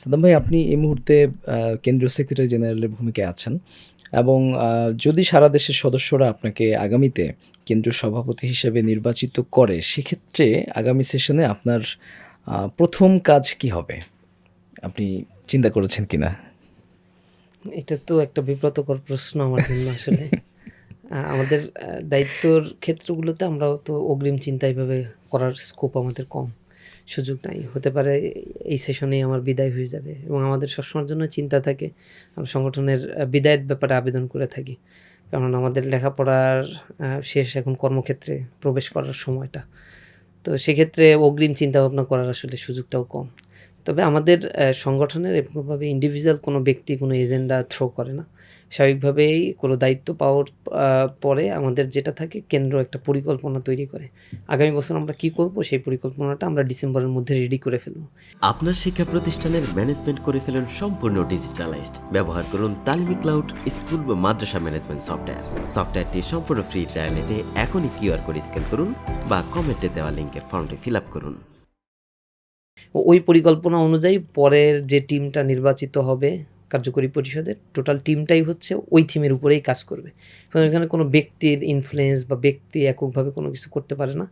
সাদ্দাম ভাই, আপনি এই মুহূর্তে কেন্দ্রীয় সেক্রেটারি জেনারেলের ভূমিকায় আছেন এবং যদি সারা দেশের সদস্যরা আপনাকে আগামীতে কেন্দ্রীয় সভাপতি হিসেবে নির্বাচিত করে, সেক্ষেত্রে আগামী সেশনে আপনার প্রথম কাজ কি হবে? আপনি চিন্তা করেছেন কিনা এটা তো একটা বিব্রতকর প্রশ্ন আমার জন্য আসলে। আমাদের দায়িত্বর ক্ষেত্রগুলোতে আমরাও তো অগ্রিম চিন্তা এইভাবে করার স্কোপ আমাদের কম। সুযোগ নাই। হতে পারে এই সেশনেই আমার বিদায় হয়ে যাবে এবং আমাদের সবসময়ের জন্য চিন্তা থাকে, আমরা সংগঠনের বিদায়ের ব্যাপারে আবেদন করে থাকি। কারণ আমাদের লেখাপড়ার শেষ এখন কর্মক্ষেত্রে প্রবেশ করার সময়টা। তো সেক্ষেত্রে অগ্রিম চিন্তা ভাবনা করার আসলে সুযোগটাও কম। তবে আমাদের সংগঠনের এরকমভাবে ইন্ডিভিজুয়াল কোনো ব্যক্তি, কোনো এজেন্ডা থ্রো করে না। স্বাভাবিকভাবেই কোনো দায়িত্ব পাওয়ার পরে আমাদের যেটা থাকে কেন্দ্র একটা পরিকল্পনা তৈরি করে। আগামী বছর আমরা কি করব সেই পরিকল্পনাটা আমরা ডিসেম্বরের মধ্যে রেডি করে ফেলব। আপনার শিক্ষা প্রতিষ্ঠানের ম্যানেজমেন্ট করে ফেলুন সম্পূর্ণ ডিজিটালাইজড ব্যবহার করুন তালিমি ক্লাউড স্কুল বা মাদ্রাসা ম্যানেজমেন্ট সফটওয়্যার সফটওয়্যারটি সম্পূর্ণ ফ্রি ট্রায়াল নিতে এখনই কিউআর কোড স্ক্যান করুন বা কমেন্টে দেওয়া লিঙ্কের ফর্মটি ফিল আপ করুন। ওই পরিকল্পনা অনুযায়ী পরের যে টিমটা নির্বাচিত হবে কার্যকরী পরিষদের টোটাল টিমটাই হচ্ছে ওই থিমের উপরেই কাজ করবে। এখানে কোনো ব্যক্তির ইনফ্লুয়েন্স বা ব্যক্তি এককভাবে কোনো কিছু করতে পারে না।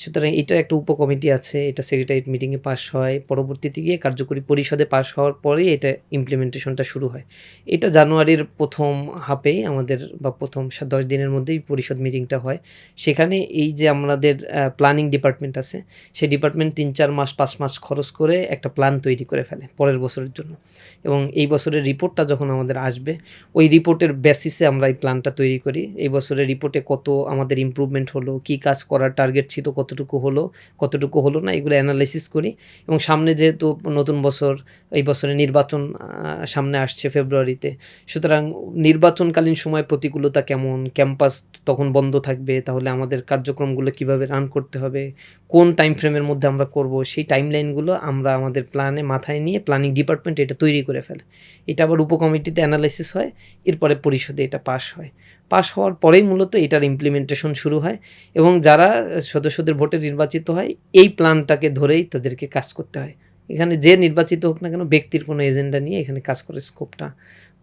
সুতরাং এটার একটা উপকমিটি আছে, এটা সেক্রেটারিয়েট মিটিংয়ে পাস হয়, পরবর্তীতে গিয়ে কার্যকরী পরিষদে পাস হওয়ার পরে এটা ইমপ্লিমেন্টেশনটা শুরু হয়। এটা জানুয়ারির প্রথম হাফেই আমাদের বা প্রথম দশ দিনের মধ্যেই পরিষদ মিটিংটা হয়। সেখানে এই যে আমাদের প্ল্যানিং ডিপার্টমেন্ট আছে সেই ডিপার্টমেন্ট তিন চার মাস, পাঁচ মাস খরচ করে একটা প্ল্যান তৈরি করে ফেলে পরের বছরের জন্য। এবং এই বছরের রিপোর্টটা যখন আমাদের আসবে, ওই রিপোর্টের বেসিসে আমরা এই প্ল্যানটা তৈরি করি। এই বছরের রিপোর্টে কত আমাদের ইমপ্রুভমেন্ট হলো, কি কাজ করার টার্গেট ছিল, কতটুকু হলো কতটুকু হলো না, এগুলো অ্যানালাইসিস করি। এবং সামনে যেহেতু নতুন বছর, এই বছরে নির্বাচন সামনে আসছে ফেব্রুয়ারিতে সুতরাং নির্বাচনকালীন সময় প্রতিকূলতা কেমন? ক্যাম্পাস তখন বন্ধ থাকবে, তাহলে আমাদের কার্যক্রমগুলো কীভাবে রান করতে হবে? কোন টাইম ফ্রেমের মধ্যে আমরা করব? সেই টাইমলাইনগুলো আমরা আমাদের প্ল্যানে মাথায় নিয়ে প্ল্যানিং ডিপার্টমেন্ট এটা তৈরি করে ফেলে। এটা আবার উপকমিটিতে অ্যানালাইসিস হয়, এরপরে পরিষদে এটা পাস হয়। পাস হওয়ার পরেই মূলত এটার ইমপ্লিমেন্টেশন শুরু হয় এবং যারা সদস্যদের ভোটে নির্বাচিত হয়, এই প্ল্যানটাকে ধরেই তাদেরকে কাজ করতে হয়। এখানে যে নির্বাচিত হোক না কেন, ব্যক্তির কোনো এজেন্ডা নিয়ে এখানে কাজ করার স্কোপটা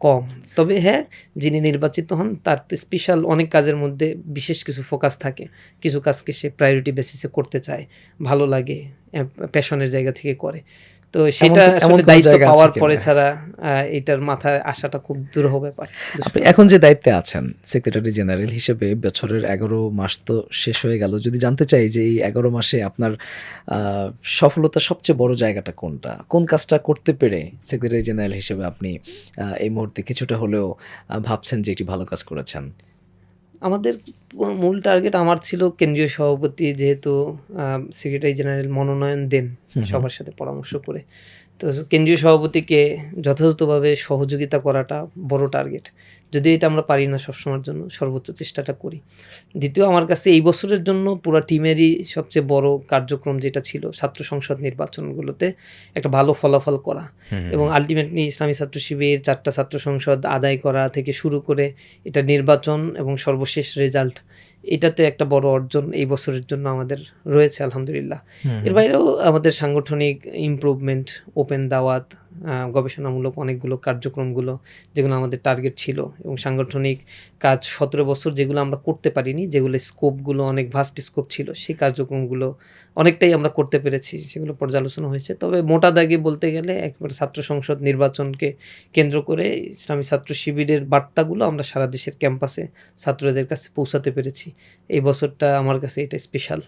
কম। তবে হ্যাঁ যিনি নির্বাচিত হন, তার স্পেশাল অনেক কাজের মধ্যে বিশেষ কিছু ফোকাস থাকে। কিছু কাজকে সে প্রায়োরিটি বেসিসে করতে চায়, ভালো লাগে প্যাশনের জায়গা থেকে করে। তো সেটা আসলে দায়িত্ব পাওয়ার পরে ছাড়া এটার মাথায় আসাটা খুব দুরূহ ব্যাপার আপনি এখন যে দায়িত্বে আছেন সেক্রেটারি জেনারেল হিসেবে বছরের এগারো মাস তো শেষ হয়ে গেল। যদি জানতে চাই যে এই এগারো মাসে আপনার আহ, সফলতার সবচেয়ে বড় জায়গাটা কোনটা? কোন কাজটা করতে পেরে সেক্রেটারি জেনারেল হিসেবে আপনি এই মুহূর্তে কিছুটা হলেও ভাবছেন যে একটি ভালো কাজ করেছেন? আমাদের মূল টার্গেট আমার ছিল কেন্দ্রীয় সভাপতি যেহেতু সেক্রেটারি জেনারেল মনোনয়ন দেন সবার সাথে পরামর্শ করে। তো কেন্দ্রীয় সভাপতিকে যথাযথভাবে সহযোগিতা করাটা বড় টার্গেট যদি এটা আমরা পারি না সবসময়ের জন্য সর্বোচ্চ চেষ্টাটা করি। দ্বিতীয় আমার কাছে এই বছরের জন্য পুরো টিমেরই সবচেয়ে বড় কার্যক্রম যেটা ছিল ছাত্র সংসদ নির্বাচনগুলোতে একটা ভালো ফলাফল করা। এবং আলটিমেটলি ইসলামী ছাত্র শিবির চারটা ছাত্র সংসদ আদায় করা থেকে শুরু করে এটা নির্বাচন এবং সর্বশেষ রেজাল্ট এটাতে একটা বড় অর্জন এই বছরের জন্য আমাদের রয়েছে আলহামদুলিল্লাহ। এর বাইরেও আমাদের সাংগঠনিক ইমপ্রুভমেন্ট ওপেন দাওয়াত গবেষণামূলক অনেকগুলো কার্যক্রমগুলো যেগুলো আমাদের টার্গেট ছিল এবং সাংগঠনিক কাজ সতেরো বছর যেগুলো আমরা করতে পারিনি, যেগুলো স্কোপগুলো অনেক ভাস্ট স্কোপ ছিল, সেই কার্যক্রমগুলো অনেকটাই আমরা করতে পেরেছি, সেগুলো পর্যালোচনা হয়েছে। তবে মোটা দাগে বলতে গেলে একবার ছাত্র সংসদ নির্বাচনকে কেন্দ্র করে ইসলামী ছাত্র শিবিরের বার্তাগুলো আমরা সারা দেশের ক্যাম্পাসে ছাত্রদের কাছে পৌঁছাতে পেরেছি। এই বছরটা আমার কাছে এটা স্পেশাল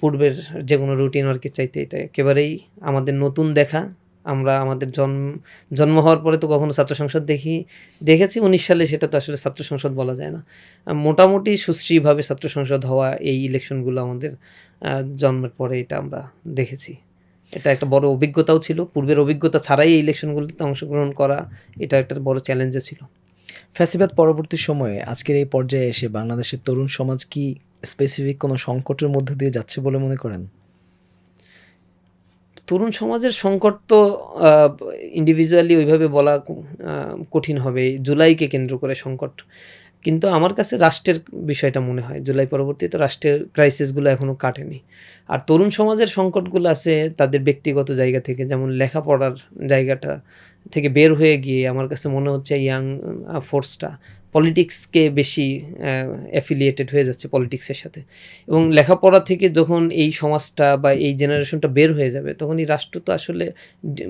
পূর্বের যে কোনো রুটিন ওয়ার্কের চাইতে এটা একেবারেই আমাদের নতুন দেখা। আমরা আমাদের জন্ম জন্ম হওয়ার পরে তো কখনো ছাত্র সংসদ দেখি, দেখেছি, উনিশ সালে সেটা তো আসলে ছাত্র সংসদ বলা যায় না। মোটামুটি সুশ্রীভাবে ছাত্র সংসদ হওয়া এই ইলেকশনগুলো আমাদের জন্মের পরে এটা আমরা দেখেছি। এটা একটা বড় অভিজ্ঞতাও ছিল। পূর্বের অভিজ্ঞতা ছাড়াই এই ইলেকশনগুলোতে অংশগ্রহণ করা এটা একটা বড় চ্যালেঞ্জও ছিল। ফ্যাসিবাদ পরবর্তী সময়ে আজকের এই পর্যায়ে এসে বাংলাদেশের তরুণ সমাজ কি স্পেসিফিক কোনো সংকটের মধ্যে দিয়ে যাচ্ছে বলে মনে করেন? তরুণ সমাজের সংকট তো ইন্ডিভিজুয়ালি ওইভাবে বলা কঠিন হবে। জুলাইকে কেন্দ্র করে সংকট। কিন্তু আমার কাছে রাষ্ট্রের বিষয়টা মনে হয়। জুলাই পরবর্তীতে রাষ্ট্রের ক্রাইসিসগুলো এখনও কাটেনি। আর তরুণ সমাজের সংকটগুলো আছে তাদের ব্যক্তিগত জায়গা থেকে। যেমন লেখাপড়ার জায়গাটা থেকে বের হয়ে গিয়ে আমার কাছে মনে হচ্ছে ইয়াং ফোর্সটা পলিটিক্সকে বেশি অ্যাফিলিয়েটেড হয়ে যাচ্ছে পলিটিক্সের সাথে। এবং লেখাপড়া থেকে যখন এই সমাজটা বা এই জেনারেশনটা বের হয়ে যাবে তখন এই রাষ্ট্র তো আসলে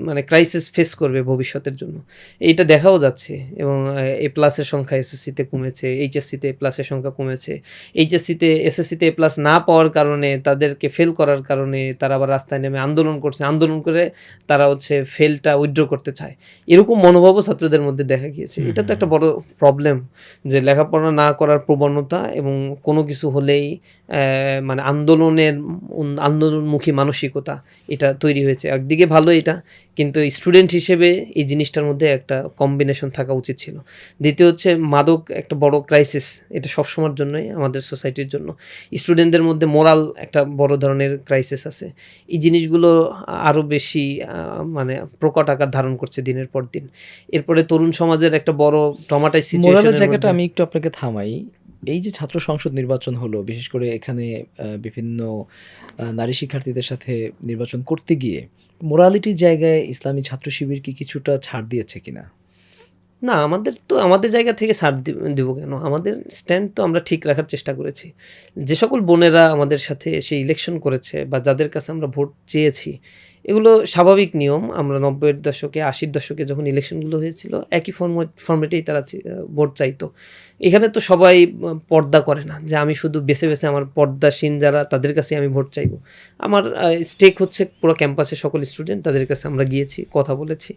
মানে ক্রাইসিস ফেস করবে ভবিষ্যতের জন্য। এইটা দেখাও যাচ্ছে এবং এ প্লাসের সংখ্যা এসএসসিতে কমেছে এইচএসসিতে এ প্লাসের সংখ্যা কমেছে। এইচএসসিতে এসএসসিতে এ প্লাস না পাওয়ার কারণে তাদেরকে ফেল করার কারণে তারা আবার রাস্তায় নেমে আন্দোলন করছে। আন্দোলন করে তারা হচ্ছে ফেলটা উইথড্র করতে চায়। এরকম মনোভাবও ছাত্রদের মধ্যে দেখা গিয়েছে। এটা তো একটা বড় প্রবলেম যে লেখাপড়া না করার প্রবণতা এবং কোনো কিছু হলেই মানে আন্দোলনের আন্দোলনমুখী মানসিকতা এটা তৈরি হয়েছে। একদিকে ভালো এটা, কিন্তু স্টুডেন্ট হিসেবে এই জিনিসটার মধ্যে একটা কম্বিনেশন থাকা উচিত ছিল। দ্বিতীয় হচ্ছে মাদক একটা বড় ক্রাইসিস এটা সবসময়ের জন্যই আমাদের সোসাইটির জন্য। স্টুডেন্টদের মধ্যে মোরাল একটা বড় ধরনের ক্রাইসিস আছে। এই জিনিসগুলো আরও বেশি মানে প্রকট আকার ধারণ করছে দিনের পর দিন। এরপরে তরুণ সমাজের একটা বড় টমাটাই সিচুয়েশন জায়গাটা আমি একটু আপনাকে থামাই। এই যে ছাত্র সংসদ নির্বাচন হলো বিশেষ করে এখানে বিভিন্ন নারী শিক্ষার্থীদের সাথে নির্বাচন করতে গিয়ে মোরালিটির জায়গায় ইসলামী ছাত্র শিবির কি কিছুটা ছাড় দিয়েছে কিনা? না আমাদের তো আমাদের জায়গা থেকে ছাড় দিব কেন? আমাদের স্ট্যান্ড তো আমরা ঠিক রাখার চেষ্টা করেছি। যে সকল বোনেরা আমাদের সাথে এসে ইলেকশন করেছে বা যাদের কাছে আমরা ভোট চেয়েছি এগুলো স্বাভাবিক নিয়ম। আমরা নব্বইয়ের দশকে, আশির দশকে যখন ইলেকশনগুলো হয়েছিল, একই ফর্মেট ফর্মেটেই তারা ভোট চাইতো। এখানে তো সবাই পর্দা করে না যে আমি শুধু বেছে বেছে আমার পর্দাসীন যারা, তাদের কাছে আমি ভোট চাইব। আমার স্টেক হচ্ছে পুরো ক্যাম্পাসের সকল স্টুডেন্ট তাদের কাছে আমরা গিয়েছি, কথা বলেছি।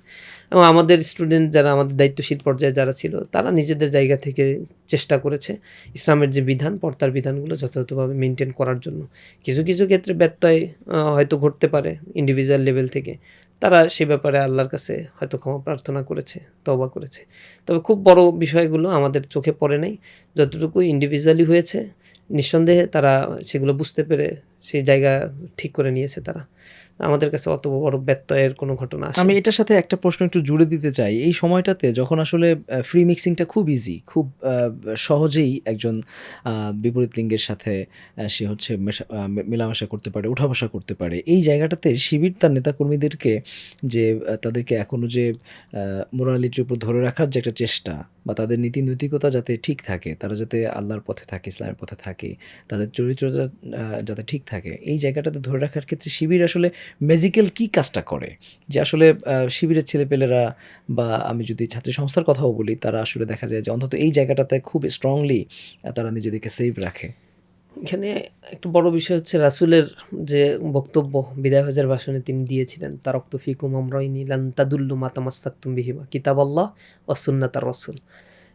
এবং আমাদের স্টুডেন্ট যারা আমাদের দায়িত্বশীল পর্যায়ে যারা ছিল, তারা নিজেদের জায়গা থেকে চেষ্টা করেছে ইসলামের যে বিধান, পর্দার বিধানগুলো যথাযথভাবে মেনটেন করার জন্য। কিছু কিছু ক্ষেত্রে ব্যত্যয় হয়তো ঘটতে পারে। ইন্ডিভিজুয়াল লেভেল থেকে, তারা সে ব্যাপারে আল্লাহর কাছে হয়তো ক্ষমা প্রার্থনা করেছে তবা করেছে। তবে খুব বড় বিষয়গুলো আমাদের চোখে পড়ে নাই। যতটুকু ইন্ডিভিজুয়ালি হয়েছে, নিঃসন্দেহে তারা সেগুলো বুঝতে পেরে সেই জায়গা ঠিক করে নিয়েছে তারা। আমাদের কাছে অত বড় ব্যত্যয়ের কোনো ঘটনা আমি এটার সাথে একটা প্রশ্ন একটু জুড়ে দিতে চাই। এই সময়টাতে যখন আসলে ফ্রি মিক্সিংটা খুব ইজি খুব সহজেই একজন বিপরীত লিঙ্গের সাথে সে হচ্ছে মেশা- মেলামেশা করতে পারে উঠা বসা করতে পারে। এই জায়গাটাতে শিবির তার নেতাকর্মীদেরকে যে তাদেরকে এখনও যে মোরালিটির উপর ধরে রাখার যে একটা চেষ্টা বা তাদের নীতি নৈতিকতা যাতে ঠিক থাকে, তারা যাতে আল্লাহর পথে থাকে, ইসলামের পথে থাকে, তাদের চরিত্র যাতে ঠিক থাকে। এই জায়গাটাতে ধরে রাখার ক্ষেত্রে শিবির আসলে ম্যাজিক্যাল কি কাজটা করে? যে আসলে শিবিরের ছেলেপেলেরা বা আমি যদি ছাত্রী সংস্থার কথাও বলি, তারা আসলে দেখা যায় যে অন্তত এই জায়গাটাতে খুব স্ট্রংলি তারা নিজেদেরকে সেভ রাখে। এখানে একটা বড় বিষয় হচ্ছে রাসূলের যে বক্তব্য, বিদায় হজের ভাষণে তিনি দিয়েছিলেন, তারক্ত ফিকুম আমরাইনি, লান তাদুল্লু মাতামাস্তাকুম বিহিমা কিতাব আল্লাহ ও সুন্নাতার রসুল।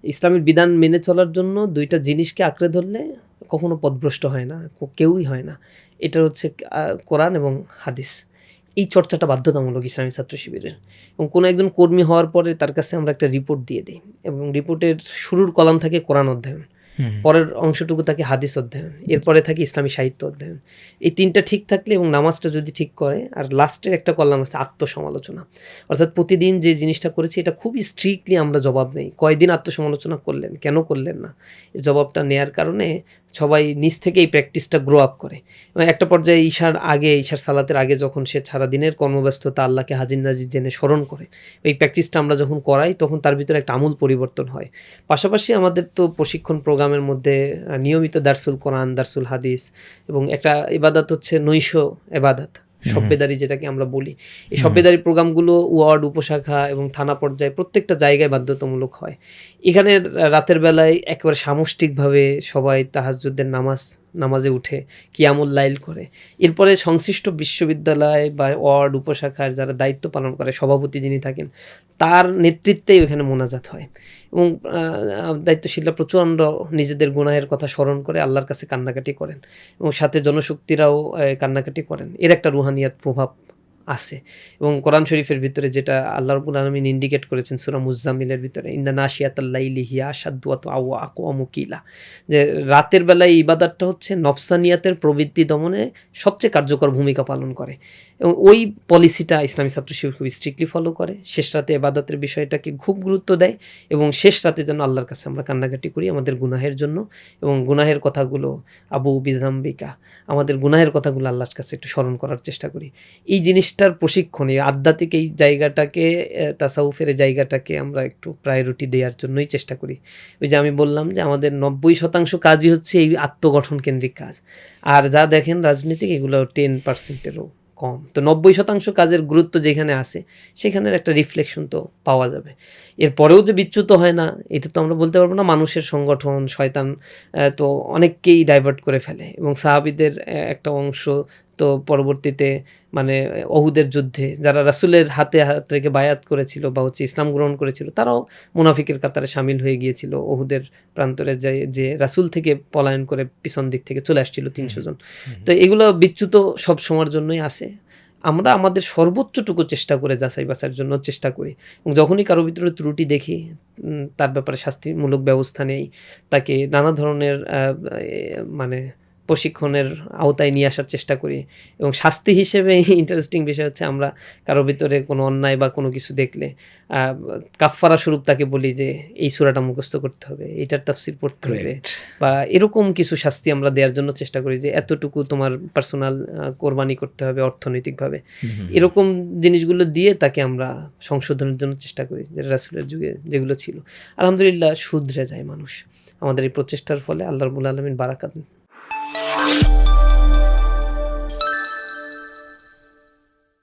ইসলামের বিধান মেনে চলার জন্য দুইটা জিনিসকে আঁকড়ে ধরলে কখনো পদভ্রষ্ট হয় না, কেউই হয় না। এটা হচ্ছে কোরআন এবং হাদিস। এই চর্চাটা বাধ্যতামূলক ইসলামী ছাত্র শিবিরের। এবং কোনো একজন কর্মী হওয়ার পরে তার কাছে আমরা একটা রিপোর্ট দিয়ে দিই। এবং রিপোর্টের শুরুর কলাম থাকে কোরআন অধ্যয়ন। পরের অংশটুকু থাকে হাদিস অধ্যয়ন, এরপরে থাকে ইসলামী সাহিত্য অধ্যয়ন। এই তিনটা ঠিক থাকলে এবং নামাজটা যদি ঠিক করে, আর লাস্টের একটা কলাম আছে আত্মসমালোচনা। অর্থাৎ প্রতিদিন যে জিনিসটা করেছি, এটা খুব স্ট্রিক্টলি আমরা জবাব নেই। কয়দিন আত্মসমালোচনা করলেন? কেন করলেন না? জবাবটা নেয়ার কারণে সবাই নিজ থেকেই প্র্যাকটিসটা গ্রো আপ করে। এবং একটা পর্যায়ে ঈশার আগে, ঈশার সালাতের আগে যখন সে সারা দিনের কর্মব্যস্ততা আল্লাহকে হাজির নাজির জেনে স্মরণ করে, এই প্র্যাকটিসটা আমরা যখন করাই, তখন তার ভিতরে একটা আমূল পরিবর্তন হয়। পাশাপাশি আমাদের তো প্রশিক্ষণ প্রোগ্রামের মধ্যে নিয়মিত দার্সুল কোরআন, দার্সুল হাদিস এবং একটা ইবাদত হচ্ছে নৈশ এবাদত সভ্যদারি যেটাকে আমরা বলি। এই সভ্যদারি প্রোগ্রামগুলো ওয়ার্ড উপশাখা এবং থানা পর্যায়ে প্রত্যেকটা জায়গায় বাধ্যতামূলক হয়। এখানে রাতের বেলায় একেবারে সামষ্টিকভাবে সবাই তাহাজুদ্দের নামাজ নামাজে উঠে কিয়ামুল লাইল করে। এরপরে সংশ্লিষ্ট বিশ্ববিদ্যালয় বা ওয়ার্ড উপশাখার যারা দায়িত্ব পালন করে সভাপতি যিনি থাকেন তার নেতৃত্বেই ওখানে মোনাজাত হয়। এবং দায়িত্বশীলরা প্রচণ্ড নিজেদের গুনাহের কথা স্মরণ করে আল্লাহর কাছে কান্নাকাটি করেন এবং সাথে জনশক্তিরাও কান্নাকাটি করেন। এর একটা রুহানিয়াত প্রভাব আছে। এবং কোরআন শরীফের ভিতরে যেটা আল্লাহ রবুল আলমিন ইন্ডিকেট করেছেন সুরা মুজামিলের ভিতরে ইন্দা নাশিয়াতাল্লাইলি হিয়া সাদুয়াত আওয়া আকোয়া মুকিলা। যে রাতের বেলায় ইবাদতটা হচ্ছে নফসানিয়াতের প্রবৃত্তি দমনে সবচেয়ে কার্যকর ভূমিকা পালন করে। এবং ওই পলিসিটা ইসলামী ছাত্র শিবির খুব স্ট্রিক্টলি ফলো করে। শেষ রাতে এবাদতের বিষয়টাকে খুব গুরুত্ব দেয় এবং শেষ রাতে যেন আল্লাহর কাছে আমরা কান্নাকাটি করি আমাদের গুনাহের জন্য। এবং গুনাহের কথাগুলো, আবু বিধাম্বিকা, আমাদের গুনাহের কথাগুলো আল্লাহর কাছে একটু স্মরণ করার চেষ্টা করি। এই জিনিসটার প্রশিক্ষণ আধ্যাত্মিক এই জায়গাটাকে তাসাউফের জায়গাটাকে আমরা একটু প্রায়োরিটি দেওয়ার জন্যই চেষ্টা করি। ওই যে আমি বললাম যে আমাদের নব্বই শতাংশ কাজই হচ্ছে এই আত্মগঠন কেন্দ্রিক কাজ। আর যা দেখেন রাজনীতিক, এগুলো টেন পার্সেন্টেরও কম। তো নব্বই শতাংশ কাজের গুরুত্ব যেখানে আছে, সেখানের একটা রিফ্লেকশন তো পাওয়া যাবে। এরপরেও যে বিচ্যুত হয় না, এটা তো আমরা বলতে পারব না, মানুষের সংগঠন, শয়তান তো অনেককেই ডাইভার্ট করে ফেলে। এবং সাহাবিদের একটা অংশ তো পরবর্তীতে মানে অহুদের যুদ্ধে যারা রাসূলের হাতে হাত রেখে বায়াত করেছিল বা হচ্ছে ইসলাম গ্রহণ করেছিল তারাও মুনাফিকের কাতারে সামিল হয়ে গিয়েছিল অহুদের প্রান্তরে যে যে রাসূল থেকে পলায়ন করে পিছন দিক থেকে চলে আসছিল তিনশো জন। তো এগুলো বিচ্যুত সব সময়ের জন্যই আসে আমরা আমাদের সর্বোচ্চটুকু চেষ্টা করে যাচাই বাছাইয়ের জন্য চেষ্টা করি। এবং যখনই কারও ভিতরে ত্রুটি দেখি তার ব্যাপারে শাস্তিমূলক ব্যবস্থা নেই তাকে নানা ধরনের মানে প্রশিক্ষণের আওতায় নিয়ে আসার চেষ্টা করি। এবং শাস্তি হিসেবে ইন্টারেস্টিং বিষয় হচ্ছে আমরা কারও ভিতরে কোনো অন্যায় বা কোনো কিছু দেখলে কাফফারা স্বরূপ তাকে বলি যে এই সুরাটা মুখস্থ করতে হবে এটার তাফসির পড়তে হবে। বা এরকম কিছু শাস্তি আমরা দেওয়ার জন্য চেষ্টা করি যে এতটুকু তোমার পার্সোনাল কোরবানি করতে হবে অর্থনৈতিকভাবে। এরকম জিনিসগুলো দিয়ে তাকে আমরা সংশোধনের জন্য চেষ্টা করি যেটা রাসুলের যুগে যেগুলো ছিল। আলহামদুলিল্লাহ শুধরে যায় মানুষ। আমাদের এই প্রচেষ্টার ফলে আল্লাহ রবুল আলমিন বারাকাত